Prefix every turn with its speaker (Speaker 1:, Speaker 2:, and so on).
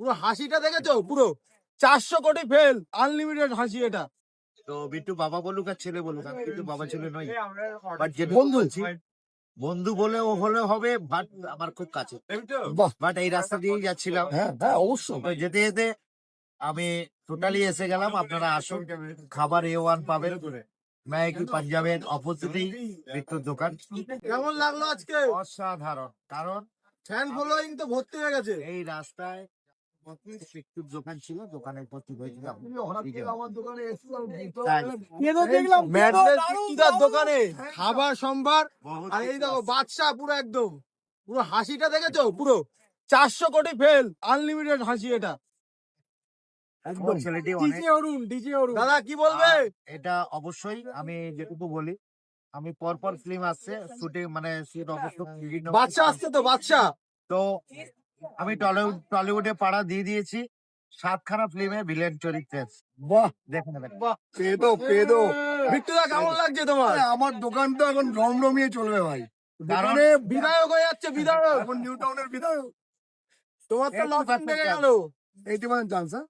Speaker 1: পুরো হাসিটা দেখেছ? পুরো চারশো কোটি ফেল আনলিমিটেড হাসি এটা।
Speaker 2: তো বিট্টু বাবা বলুক আর ছেলে বলুক আমি কিন্তু বাবা ছেলে নই। বাট যেটা
Speaker 1: বন্ধু।
Speaker 2: বলছি বন্ধু বলে ও হলে হবে বাট আমার খুব কাছে। বাট এই রাস্তা দিয়েই যাচ্ছিলাম।
Speaker 1: হ্যাঁ হ্যাঁ অবশ্যই।
Speaker 2: তো যেতে যেতে আমি টোটালি এসে গেলাম আপনারা আসুন। খাবার এ ওয়ান পাবেন। ম্যাগি পাঞ্জাবের অপোজিটেই বিট্টুর দোকান।
Speaker 1: কেমন লাগল আজকে?
Speaker 2: অসাধারণ। কারণ
Speaker 1: ফ্যান ফলোয়িং তো ভর্তি হয়ে গেছে।
Speaker 2: এই রাস্তায় দোকান ছিল দোকানে ভর্তি
Speaker 1: দোকানে
Speaker 2: তাই।
Speaker 1: দেখলাম? ম্যাডনেস দোকানে? খাবার সম্ভার আর এই দেখো বাদশা পুরো একদম। পুরো হাসিটা দেখেছ? পুরো। চারশো কোটি ফেল আনলিমিটেড হাসি এটা। দাদা কি বলবে?
Speaker 2: এটা অবশ্যই আমি যেটুকু বলি আমি পরপর ফিল্ম আসছে শুটিং মানে শুট
Speaker 1: বাচ্চা আসছে তো বাচ্চা
Speaker 2: তো আমি টলিউড টলিউডে পাড়া দিয়ে দিয়েছি। সাতখানা ফিল্মে ভিলেন চরিত্রে।
Speaker 1: বাহ!
Speaker 2: দেখে নেবেন।
Speaker 3: পেদো পেদো!
Speaker 1: বিট্টুদা কেমন লাগছে তোমার?
Speaker 3: আমার দোকান তো এখন রমরমিয়ে চলবে ভাই।
Speaker 2: কারণে
Speaker 1: বিধায়ক হয়ে যাচ্ছে বিধায়ক।
Speaker 3: এখন নিউ টাউনের বিধায়ক।
Speaker 1: তোমার তো
Speaker 2: লস
Speaker 1: গেল।
Speaker 3: এইটি মানে চান্স হ্যাঁ?